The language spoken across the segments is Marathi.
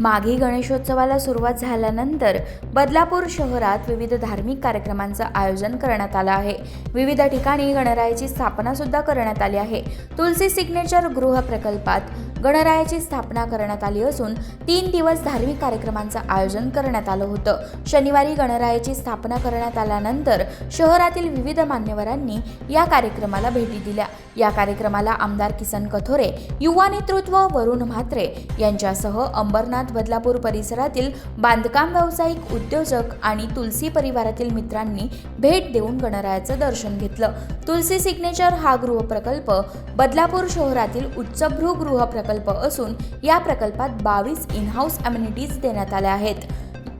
माघी गणेशोत्सवाला सुरुवात झाल्यानंतर बदलापूर शहरात विविध धार्मिक कार्यक्रमांचं आयोजन करण्यात आलं आहे. विविध ठिकाणी गणरायाची स्थापना सुद्धा करण्यात आली आहे. तुलसी सिग्नेचर गृह प्रकल्पात गणरायाची स्थापना करण्यात आली असून तीन दिवस धार्मिक कार्यक्रमांचं आयोजन करण्यात आलं होतं. शनिवारी गणरायाची स्थापना करण्यात आल्यानंतर शहरातील विविध मान्यवरांनी या कार्यक्रमाला भेटी दिल्या. या कार्यक्रमाला आमदार किसन कथोरे युवा नेतृत्व वरुण म्हात्रे यांच्यासह अंबरनाथ बदलापूर परिसरातील बांधकाम व्यावसायिक उद्योजक आणि तुलसी परिवारातील मित्रांनी भेट देऊन गणरायाचं दर्शन घेतलं. तुलसी सिग्नेचर हा गृहप्रकल्प बदलापूर शहरातील उच्चभ्रू गृहप्रकल्प असून या प्रकल्पात बावीस इनहाऊस अम्युनिटीज देण्यात आल्या आहेत.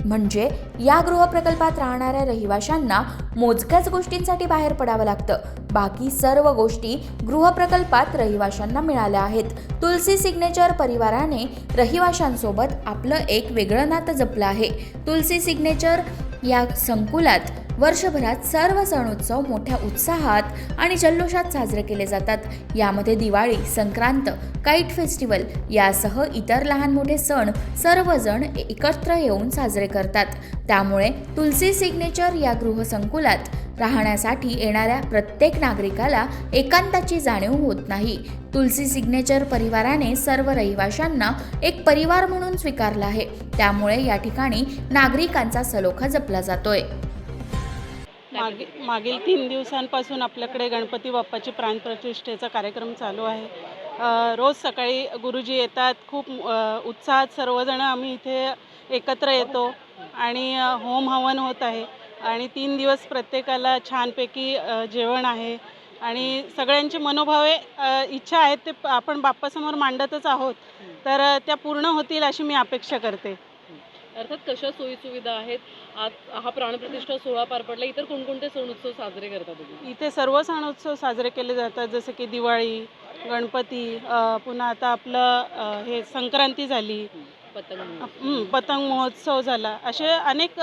म्हणजे या गृहप्रकल्पात राहणाऱ्या रहिवाशांना मोजक्याच गोष्टींसाठी बाहेर पडावं लागतं. बाकी सर्व गोष्टी गृहप्रकल्पात रहिवाशांना मिळाल्या आहेत. तुलसी सिग्नेचर परिवाराने रहिवाशांसोबत आपलं एक वेगळं नातं जपलं आहे. तुलसी सिग्नेचर या संकुलात वर्षभरात सर्व सण उत्सव मोठ्या उत्साहात आणि जल्लोषात साजरे केले जातात. यामध्ये दिवाळी संक्रांत काईट फेस्टिवल यासह इतर लहान मोठे सण सर्वजण एकत्र येऊन साजरे करतात. त्यामुळे तुलसी सिग्नेचर या गृहसंकुलात राहण्यासाठी येणाऱ्या प्रत्येक नागरिकाला एकांताची जाणीव होत नाही. तुलसी सिग्नेचर परिवाराने सर्व रहिवाशांना एक परिवार म्हणून स्वीकारला आहे. त्यामुळे या ठिकाणी नागरिकांचा सलोखा जपला जातोय. मागे मागील तीन दिवसांपासून आपल्याकडे गणपती बाप्पाची प्राणप्रतिष्ठेचा कार्यक्रम चालू आहे. रोज सकाळी गुरुजी येतात खूप उत्साहात सर्वजण आम्ही इथे एकत्र येतो आणि होम हवन होत आहे आणि तीन दिवस प्रत्येकाला छानपैकी जेवण आहे आणि सगळ्यांची मनोभावे इच्छा आहेत ते आपण बाप्पासमोर मांडतच आहोत. तर त्या पूर्ण होतील अशी मी अपेक्षा करते. अर्थात कशा सोयीसुविधा आहेत? आज हा प्राणप्रतिष्ठा सोहळा पार पडला इतर कोणकोणते सण उत्सव साजरे करतात तुम्ही? इथे सर्व सण उत्सव साजरे केले जातात जसं की दिवाळी गणपती अ, पुन्हा आता आपलं अ, हे संक्रांती झाली पतंग पतंग महोत्सव झाला. असे अनेक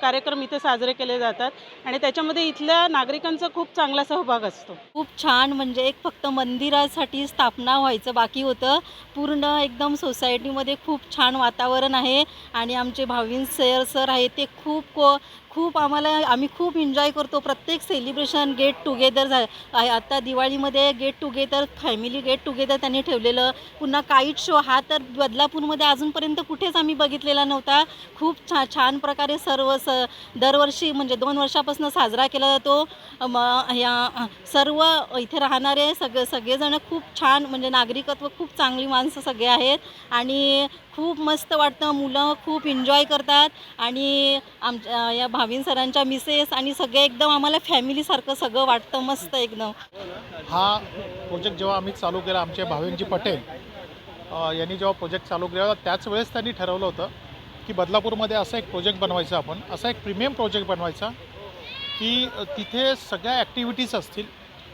कार्यक्रम इथे साजरे केले जातात आणि त्याच्यामध्ये इथल्या नागरिकांचा खूप चांगला सहभाग असतो. खूप छान म्हणजे एक फक्त मंदिरासाठी स्थापना व्हायचं बाकी होतं पूर्ण एकदम सोसायटीमध्ये खूप छान वातावरण आहे आणि आमचे भाविन सर सर आहे ते खूप को खूप आम्हाला आम्ही खूप एन्जॉय करतो. प्रत्येक सेलिब्रेशन गेट टुगेदर झा आहे दिवाळीमध्ये get together family get together त्यांनी ठेवलेलं. पुन्हा काईट शो हा तर बदलापूरमध्ये अजूनपर्यंत कुठेच आम्ही बघितलेला नव्हता. खूप छा छान प्रकारे सर्व स दरवर्षी म्हणजे दोन वर्षापासून साजरा केला जातो. मग या सर्व इथे राहणारे सगळे सगळेजणं खूप छान म्हणजे नागरिकत्व खूप चांगली माणसं सगळे आहेत. आणि खूप मस्त वाटतं. मुलं खूप एन्जॉय करतात. आणि आमच्या या भावीन सरांच्या मिसेस आणि सगळे एकदम आम्हाला फॅमिलीसारखं सगळं वाटतं मस्त एकदम. हा प्रोजेक्ट जेव्हा आम्ही चालू केला आमचे भावेनजी पटेल यांनी जेव्हा प्रोजेक्ट चालू केला होता त्याच वेळेस त्यांनी ठरवलं होतं की बदलापूरमध्ये असा एक प्रोजेक्ट बनवायचा आपण असा एक प्रीमियम प्रोजेक्ट बनवायचा की तिथे सगळ्या ॲक्टिव्हिटीज असतील.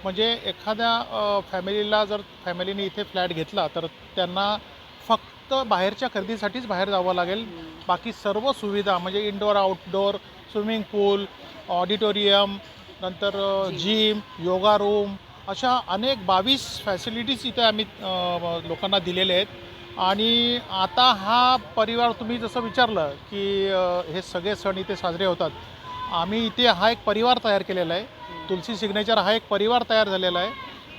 म्हणजे एखाद्या फॅमिलीला जर फॅमिलीने इथे फ्लॅट घेतला तर त्यांना फक्त बाहेरच्या खरेदीसाठीच बाहेर जावं लागेल. बाकी सर्व सुविधा म्हणजे indoor outdoor swimming pool auditorium नंतर जिम योगा रूम अशा अनेक बावीस फॅसिलिटीज इथे आम्ही लोकांना दिलेले आहेत. आणि आता हा परिवार तुम्ही जसं विचारलं की हे सगळे सण इथे साजरे होतात. आम्ही इथे हा एक परिवार तयार केलेला आहे. तुलसी सिग्नेचर हा एक परिवार तयार झालेला आहे.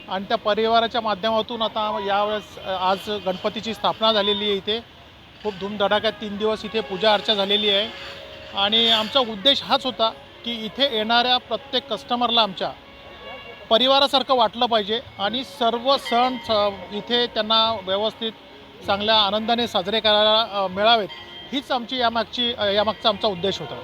आणि त्या परिवाराच्या माध्यमातून आता यावेळेस आज गणपतीची स्थापना झालेली आहे इथे. खूप धूमधडाक्यात तीन दिवस इथे पूजा अर्चा झालेली आहे. आणि आमचा उद्देश हाच होता की इथे येणाऱ्या प्रत्येक कस्टमरला आमच्या परिवारासारखं वाटलं पाहिजे आणि सर्व सण स- इथे त्यांना व्यवस्थित चांगल्या आनंदाने साजरे करायला मिळावेत. हीच आमची यामागची यामागचा आमचा उद्देश होता.